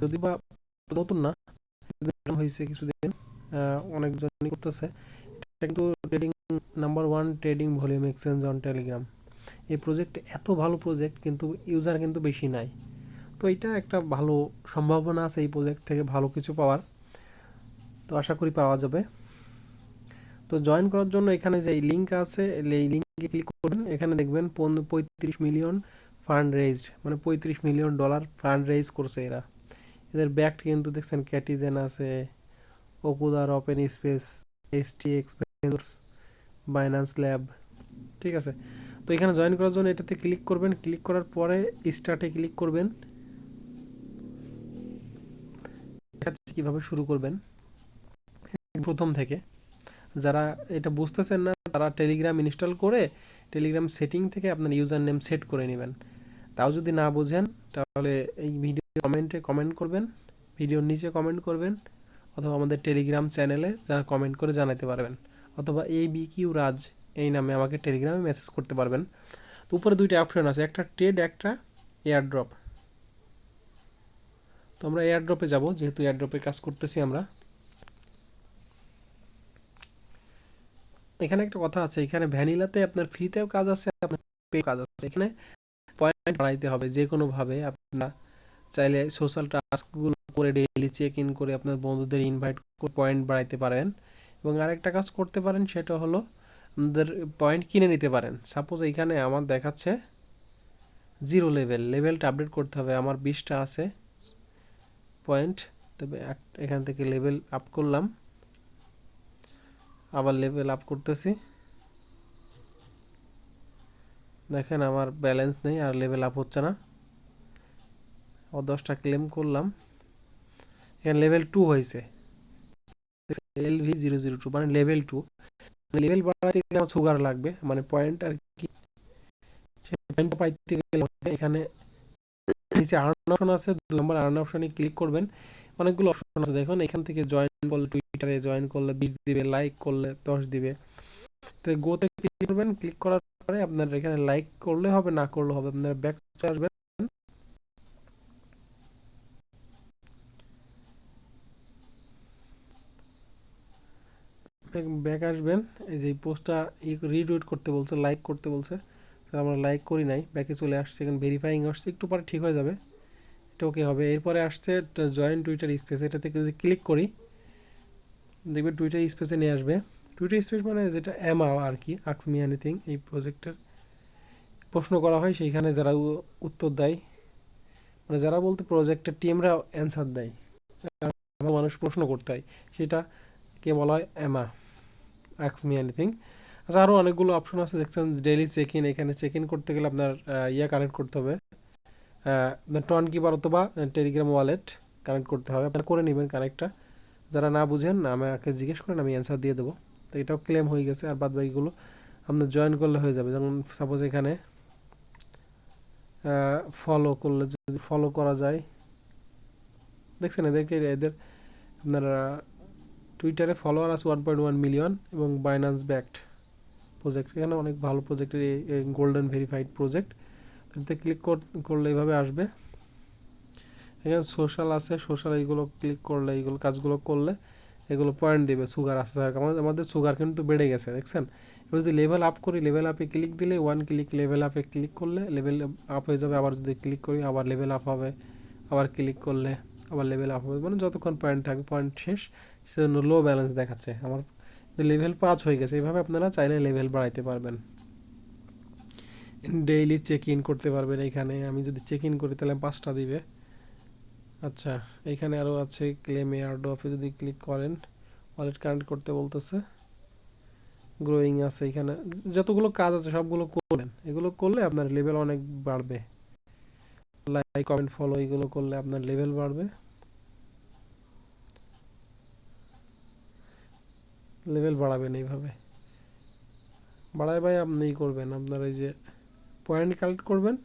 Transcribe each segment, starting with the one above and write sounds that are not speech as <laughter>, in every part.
যদি বা নতুন না হয়েছে কিছুদিন অনেকজনই করতেছে। এটা কিন্তু trading number one trading volume exchange on Telegram এই প্রজেক্ট এত ভালো প্রজেক্ট কিন্তু ইউজার কিন্তু বেশি নাই। তো এটা একটা ভালো সম্ভাবনা আছে এই প্রজেক্ট থেকে ভালো কিছু পাওয়ার। তো আশা করি পাওয়া যাবে। তো জয়েন করার জন্য এখানে যে লিঙ্ক আছে, এই লিঙ্কে ক্লিক করবেন এখানে দেখবেন পঁয়ত্রিশ মিলিয়ন ফান্ড রেজড মানে পঁয়ত্রিশ মিলিয়ন ডলার ফান্ড রেজ করছে এরা। এদের ব্যাকড কিন্তু দেখছেন ক্যাটিজেন আছে ওকুদার ওপেন স্পেস টি এক্সপেন্স বাইন্যান্স ল্যাব ঠিক আছে? তো এখানে জয়েন করার জন্য এটাতে ক্লিক করবেন ক্লিক করার পরে স্টার্টে ক্লিক করবেন। কীভাবে শুরু করবেন। প্রথম থেকে। যারা এটা বুঝতেছেন না, তারা টেলিগ্রাম ইনস্টল করে টেলিগ্রাম সেটিং থেকে আপনার ইউজার নেম সেট করে নেবেন। তাও যদি না বোঝেন, তাহলে এই ভিডিও কমেন্টে কমেন্ট করবেন ভিডিওর নিচে কমেন্ট করবেন, অথবা আমাদের টেলিগ্রাম চ্যানেলে যা কমেন্ট করে জানাতে পারবেন, অথবা এই বি কিউ রাজ এই নামে আমাকে টেলিগ্রামে মেসেজ করতে পারবেন। তো উপরে দুইটা অপশন আছে, একটা ট্রেড একটা এয়ার ড্রপ তো আমরা এয়ার ড্রপে যাব, যেহেতু এয়ার ড্রপে কাজ করতেছি আমরা। এখানে একটা কথা আছে, এখানে ভ্যানিলাতে আপনার ফ্রিতেও কাজ আছে, আপনার কাজ আছে। এখানে পয়েন্ট বাড়াইতে হবে যে কোনোভাবে আপনার চাইলে সোশ্যাল টাস্কগুলো করে ডেইলি চেক ইন করে আপনার বন্ধুদের ইনভাইট করে পয়েন্ট বাড়াইতে পারেন। এবং আরেকটা কাজ করতে পারেন, সেটা হলো আপনাদের পয়েন্ট কিনে নিতে পারেন। সাপোজ এইখানে আমার দেখাচ্ছে জিরো লেভেল লেভেলটা আপডেট করতে হবে, আমার বিশটা আছে পয়েন্ট তবে এখান থেকে লেভেল আপ করলাম। আবার লেভেল আপ করতেছি। দেখেন আমার ব্যালেন্স নেই, আর লেভেল আপ হচ্ছে না। দশটা ক্লেম করলাম। এখানে লেভেল টু হয়েছে। L V zero zero two মানে লেভেল টু লেভেল বাড়াতে গেলে আমার সুগার লাগবে মানে পয়েন্ট আর কি। পাইতে গেলে এখানে নিচে আর্ন অপশন আছে দুই নম্বর আর্ন অপশনে ক্লিক করবেন। অনেকগুলো অপশন আছে, দেখুন, এখান থেকে জয়েন করলে টুইটারে জয়েন করলে বিশ দিবে লাইক করলে দশ দিবে। তো গোতে ক্লিক করবেন ক্লিক করার পরে আপনার এখানে লাইক করলে হবে, না করলে হবে, আপনার ব্যাক আসবেন। ব্যাক আসবেন। এই যে পোস্টটা রিটুইট করতে বলছে লাইক করতে বলছে। তো আমরা লাইক করি নাই। ব্যাকে চলে আসছে, এখানে ভেরিফাইং আসছে। একটু পরে ঠিক হয়ে যাবে। এটা ওকে হবে। এরপরে আসছে জয়েন টুইটার স্পেস এটা থেকে যদি ক্লিক করি, দেখবে টুইটার স্পেসে নিয়ে আসবে। টুইটার স্পেস মানে যেটা অ্যামা আর কি আক্স মি এনিথিং এই প্রজেক্টের প্রশ্ন করা হয়। সেইখানে যারা উত্তর দেয় মানে যারা বলতে প্রজেক্টের টিমরা অ্যান্সার দেয়। মানুষ প্রশ্ন করতে হয় সেটা কে বলা হয় অ্যামা আক্স মি এনিথিং আচ্ছা আরও অনেকগুলো অপশন আছে, দেখছেন ডেইলি চেক ইন এখানে চেক ইন করতে গেলে আপনার ইয়া কানেক্ট করতে হবে। টন কিপার অথবা টেলিগ্রাম ওয়ালেট কানেক্ট করতে হবে। আপনারা করে নেবেন কানেক্টটা যারা না বুঝেন, আমাকে জিজ্ঞেস করেন, আমি অ্যান্সার দিয়ে দেবো। তো এটাও ক্লেম হয়ে গেছে, আর বাদ বাকিগুলো আপনার জয়েন করলে হয়ে যাবে। যেমন সাপোজ এখানে ফলো করলে যদি ফলো করা যায়, দেখছেন এদেরকে, এদের আপনার টুইটারে ফলোয়ার আছে ওয়ান পয়েন্ট ওয়ান মিলিয়ন এবং বাইন্যান্স ব্যাকড প্রজেক্ট এখানে অনেক ভালো প্রজেক্টের গোল্ডেন ভেরিফাইড প্রজেক্ট এতে ক্লিক করলে এইভাবে আসবে। এখানে সোশ্যাল আছে সোশ্যাল এইগুলো ক্লিক করলে এইগুলো কাজগুলো করলে এগুলো পয়েন্ট দেবে সুগার আসতে থাকে আমাদের আমাদের সুগার কিন্তু বেড়ে গেছে, দেখছেন? এবার যদি লেভেল আপ করি লেভেল আপে ক্লিক দিলে ওয়ান ক্লিক লেভেল আপে ক্লিক করলে লেভেল আপ হয়ে যাবে। আবার যদি ক্লিক করি, আবার লেভেল আপ হবে, আবার ক্লিক করলে আবার লেভেল আপ হবে। মানে যতক্ষণ পয়েন্ট থাকবে পয়েন্ট শেষ, সেজন্য লো ব্যালেন্স দেখাচ্ছে। আমার লেভেল পাঁচ হয়ে গেছে এইভাবে আপনারা চাইলে লেভেল বাড়াইতে পারবেন। ডেইলি চেক ইন করতে পারবেন এইখানে আমি যদি চেক ইন করি, তাহলে পাঁচটা দিবে। আচ্ছা এখানে আরও আছে ক্লেম এয়ারড্রপে যদি ক্লিক করেন ওয়ালেট কানেক্ট করতে বলতেছে। গ্রোয়িং আছে এখানে। যতগুলো কাজ আছে, সবগুলো করলেন এগুলো করলে আপনার লেভেল অনেক বাড়বে। লাইক কমেন্ট ফলো এগুলো করলে আপনার লেভেল বাড়বে। লেভেল বাড়াবেন এইভাবে। বাড়ায় ভাই আপনি করবেন, আপনার এই যে পয়েন্ট কালেক্ট করবেন।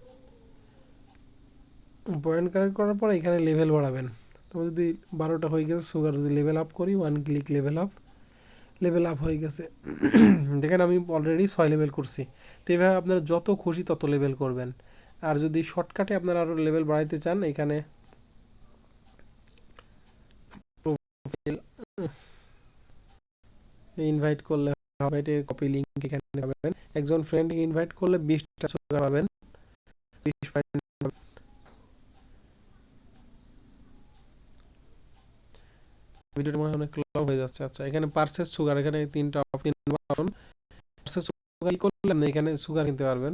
পয়েন্ট কালেক্ট করার পর এখানে লেভেল বাড়াবেন। তো যদি বারোটা হয়ে গেছে সুগার যদি লেভেল আপ করি one click level up level up হয়ে গেছে। <clears throat> দেখেন আমি অলরেডি ছয় লেভেল করছি। তো এভাবে আপনারা যত খুশি তত লেভেল করবেন। আর যদি শর্টকাটে আপনারা আরও লেভেল বাড়াইতে চান, এখানে ইনভাইট করলে হবে কপি লিঙ্ক এখানে পাবেন। একজন ফ্রেন্ডকে ইনভাইট করলে বিশটা সুগার পাবেন ভিডিওটা মনে হয় অনেক লং হয়ে যাচ্ছে। আচ্ছা এখানে পার্সেস সুগার এখানে তিনটা তিন অপশন পার্সেস সুগার করলে আপনি এখানে সুগার কিনতে পারবেন।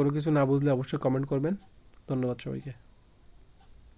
কোনো কিছু না বুঝলে অবশ্যই কমেন্ট করবেন। ধন্যবাদ সবাইকে।